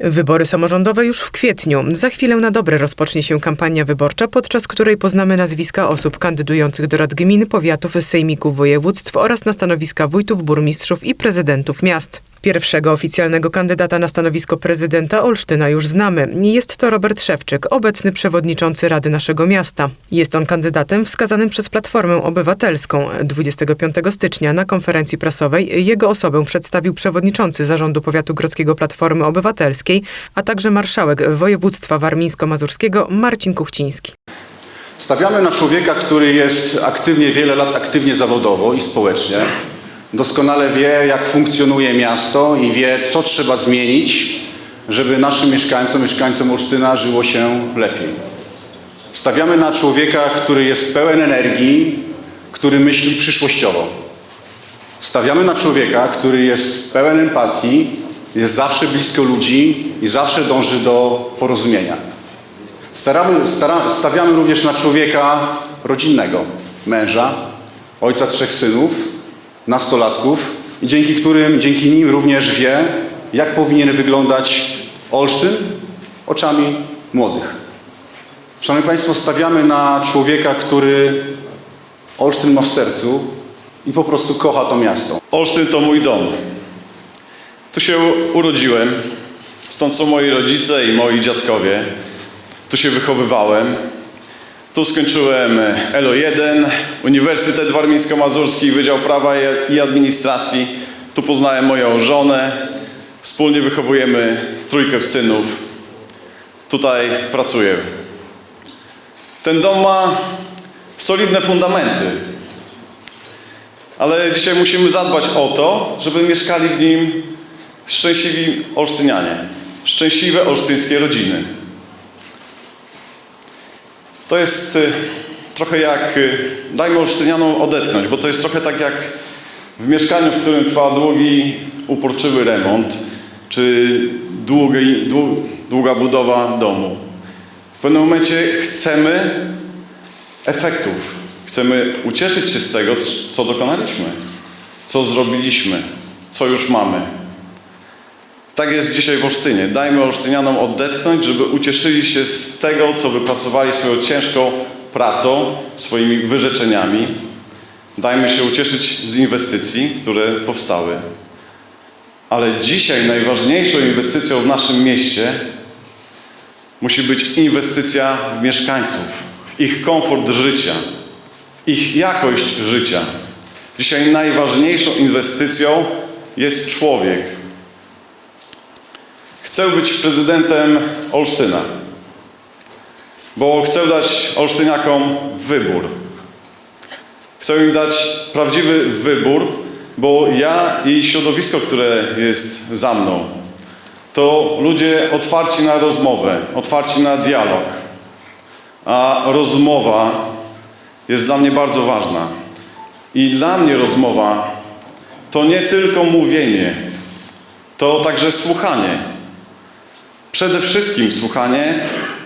Wybory samorządowe już w kwietniu. Za chwilę na dobre rozpocznie się kampania wyborcza, podczas której poznamy nazwiska osób kandydujących do rad gmin, powiatów, sejmików województw oraz na stanowiska wójtów, burmistrzów i prezydentów miast. Pierwszego oficjalnego kandydata na stanowisko prezydenta Olsztyna już znamy. Jest to Robert Szewczyk, obecny przewodniczący Rady naszego miasta. Jest on kandydatem wskazanym przez Platformę Obywatelską. 25 stycznia na konferencji prasowej jego osobę przedstawił przewodniczący Zarządu Powiatu Grodzkiego Platformy Obywatelskiej, a także marszałek województwa warmińsko-mazurskiego Marcin Kuchciński. Stawiamy na człowieka, który jest aktywnie wiele lat aktywnie zawodowo i społecznie. Doskonale wie, jak funkcjonuje miasto i wie, co trzeba zmienić, żeby naszym mieszkańcom, mieszkańcom Olsztyna żyło się lepiej. Stawiamy na człowieka, który jest pełen energii, który myśli przyszłościowo. Stawiamy na człowieka, który jest pełen empatii, jest zawsze blisko ludzi i zawsze dąży do porozumienia. Staramy, stara, stawiamy również na człowieka rodzinnego, męża, ojca trzech synów, nastolatków, i dzięki którym, dzięki nim również wie, jak powinien wyglądać Olsztyn oczami młodych. Szanowni Państwo, stawiamy na człowieka, który Olsztyn ma w sercu i po prostu kocha to miasto. Olsztyn to mój dom. Tu się urodziłem, stąd są moi rodzice i moi dziadkowie. Tu się wychowywałem. Tu skończyłem ELO1, Uniwersytet Warmińsko-Mazurski, Wydział Prawa i Administracji. Tu poznałem moją żonę. Wspólnie wychowujemy trójkę synów. Tutaj pracuję. Ten dom ma solidne fundamenty. Ale dzisiaj musimy zadbać o to, żeby mieszkali w nim szczęśliwi olsztynianie, szczęśliwe olsztyńskie rodziny. To jest y, trochę jak, y, dajmy olsztynianom odetchnąć, bo to jest trochę tak jak w mieszkaniu, w którym trwa długi, uporczywy remont, czy długi, dłu, długa budowa domu. W pewnym momencie chcemy efektów. Chcemy ucieszyć się z tego, co dokonaliśmy, co zrobiliśmy, co już mamy. Tak jest dzisiaj w Olsztynie. Dajmy Olsztynianom odetchnąć, żeby ucieszyli się z tego, co wypracowali swoją ciężką pracą, swoimi wyrzeczeniami. Dajmy się ucieszyć z inwestycji, które powstały. Ale dzisiaj najważniejszą inwestycją w naszym mieście musi być inwestycja w mieszkańców, w ich komfort życia, w ich jakość życia. Dzisiaj najważniejszą inwestycją jest człowiek. Chcę być prezydentem Olsztyna, bo chcę dać Olsztyniakom wybór. Chcę im dać prawdziwy wybór, bo ja i środowisko, które jest za mną, to ludzie otwarci na rozmowę, otwarci na dialog. A rozmowa jest dla mnie bardzo ważna. I dla mnie rozmowa to nie tylko mówienie, to także słuchanie. Przede wszystkim słuchanie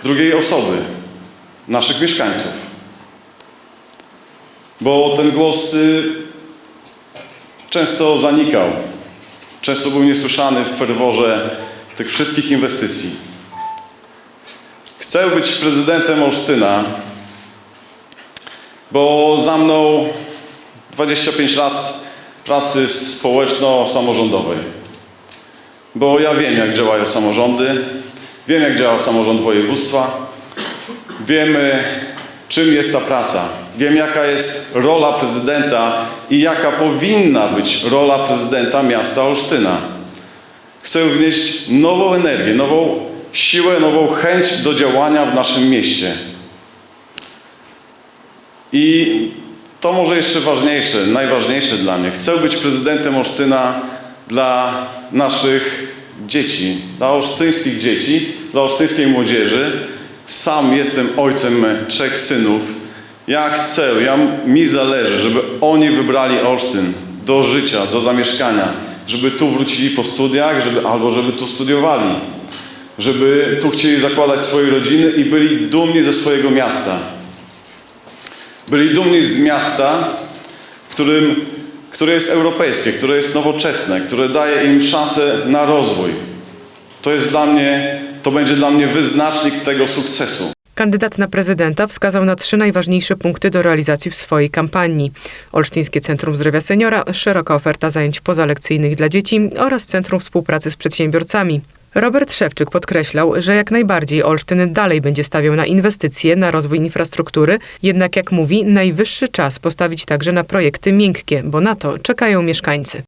drugiej osoby, naszych mieszkańców. Bo ten głos y, często zanikał, często był niesłyszany w ferworze tych wszystkich inwestycji. Chcę być prezydentem Olsztyna, bo za mną 25 lat pracy społeczno-samorządowej. Bo ja wiem, jak działają samorządy, wiem, jak działa samorząd województwa, wiemy, czym jest ta praca, wiem, jaka jest rola prezydenta i jaka powinna być rola prezydenta miasta Olsztyna. Chcę wnieść nową energię, nową siłę, nową chęć do działania w naszym mieście. I to może jeszcze ważniejsze, najważniejsze dla mnie. Chcę być prezydentem Olsztyna dla naszych dzieci, dla olsztyńskich dzieci, dla olsztyńskiej młodzieży. Sam jestem ojcem trzech synów. Ja chcę, ja, mi zależy, żeby oni wybrali Olsztyn do życia, do zamieszkania, żeby tu wrócili po studiach, żeby, albo żeby tu studiowali, żeby tu chcieli zakładać swoje rodziny i byli dumni ze swojego miasta. Byli dumni z miasta, w którym, które jest europejskie, które jest nowoczesne, które daje im szansę na rozwój. to jest dla mnie, to będzie dla mnie wyznacznik tego sukcesu. Kandydat na prezydenta wskazał na trzy najważniejsze punkty do realizacji w swojej kampanii. Olsztyńskie Centrum Zdrowia Seniora, szeroka oferta zajęć pozalekcyjnych dla dzieci oraz Centrum Współpracy z Przedsiębiorcami. Robert Szewczyk podkreślał, że jak najbardziej Olsztyn dalej będzie stawiał na inwestycje, na rozwój infrastruktury, jednak jak mówi, najwyższy czas postawić także na projekty miękkie, bo na to czekają mieszkańcy.